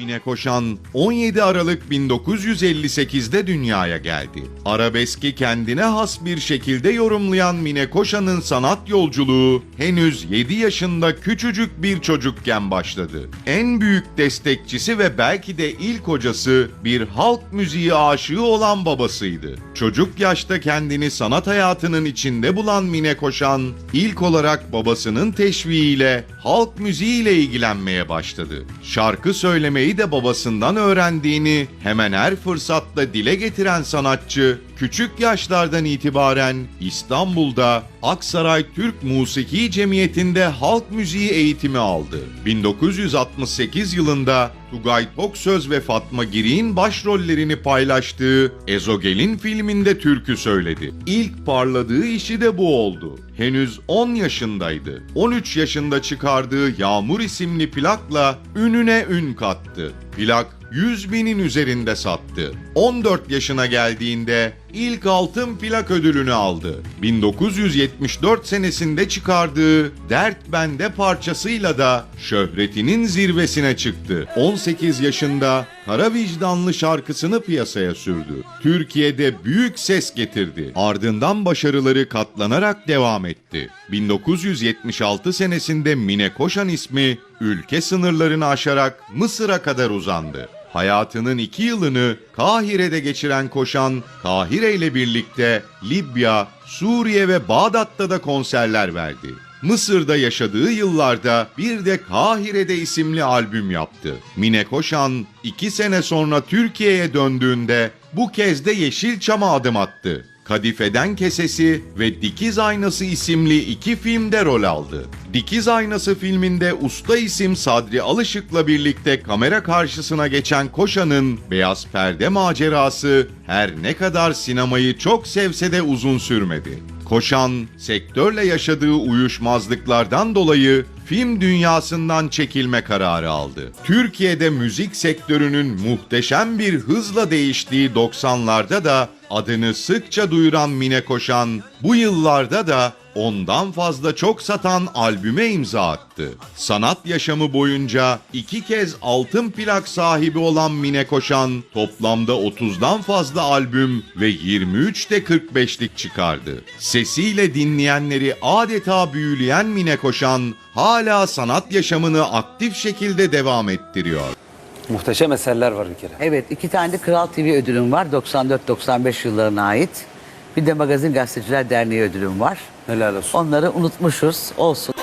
Mine Koşan 17 Aralık 1958'de dünyaya geldi. Arabeski kendine has bir şekilde yorumlayan Mine Koşan'ın sanat yolculuğu henüz 7 yaşında küçücük bir çocukken başladı. En büyük destekçisi ve belki de ilk hocası bir halk müziği aşığı olan babasıydı. Çocuk yaşta kendini sanat hayatının içinde bulan Mine Koşan ilk olarak babasının teşviğiyle halk müziğiyle ilgilenmeye başladı. Şarkı söylemeyi de babasından öğrendiğini hemen her fırsatta dile getiren sanatçı küçük yaşlardan itibaren İstanbul'da Aksaray Türk Musiki Cemiyeti'nde halk müziği eğitimi aldı. 1968 yılında Tugay Toksöz ve Fatma Girik'in başrollerini paylaştığı Ezogel'in filminde türkü söyledi. İlk parladığı işi de bu oldu. Henüz 10 yaşındaydı. 13 yaşında çıkardığı Yağmur isimli plakla ününe ün kattı. Plak 100 binin üzerinde sattı. 14 yaşına geldiğinde ilk altın plak ödülünü aldı. 1974 senesinde çıkardığı Dert Bende parçasıyla da şöhretinin zirvesine çıktı. 18 yaşında Kara Vicdanlı şarkısını piyasaya sürdü. Türkiye'de büyük ses getirdi. Ardından başarıları katlanarak devam etti. 1976 senesinde Mine Koşan ismi ülke sınırlarını aşarak Mısır'a kadar uzandı. Hayatının iki yılını Kahire'de geçiren Koşan, Kahire ile birlikte Libya, Suriye ve Bağdat'ta da konserler verdi. Mısır'da yaşadığı yıllarda bir de Kahire'de isimli albüm yaptı. Mine Koşan iki sene sonra Türkiye'ye döndüğünde bu kez de Yeşilçam'a adım attı. Kadifeden Kesesi ve Dikiz Aynası isimli iki filmde rol aldı. Dikiz Aynası filminde usta isim Sadri Alışık'la birlikte kamera karşısına geçen Koşan'ın beyaz perde macerası her ne kadar sinemayı çok sevse de uzun sürmedi. Koşan, sektörle yaşadığı uyuşmazlıklardan dolayı film dünyasından çekilme kararı aldı. Türkiye'de müzik sektörünün muhteşem bir hızla değiştiği 90'larda da adını sıkça duyuran Mine Koşan, bu yıllarda da ondan fazla çok satan albüme imza attı. Sanat yaşamı boyunca iki kez altın plak sahibi olan Mine Koşan toplamda 30'dan fazla albüm ve 23 de 45'lik çıkardı. Sesiyle dinleyenleri adeta büyüleyen Mine Koşan hala sanat yaşamını aktif şekilde devam ettiriyor. Muhteşem eserler var bir kere. Evet iki tane de Kral TV ödülüm var 94-95 yıllarına ait. Bir de Magazin Gazeteciler Derneği ödülüm var. Helal olsun. Onları unutmuşuz olsun.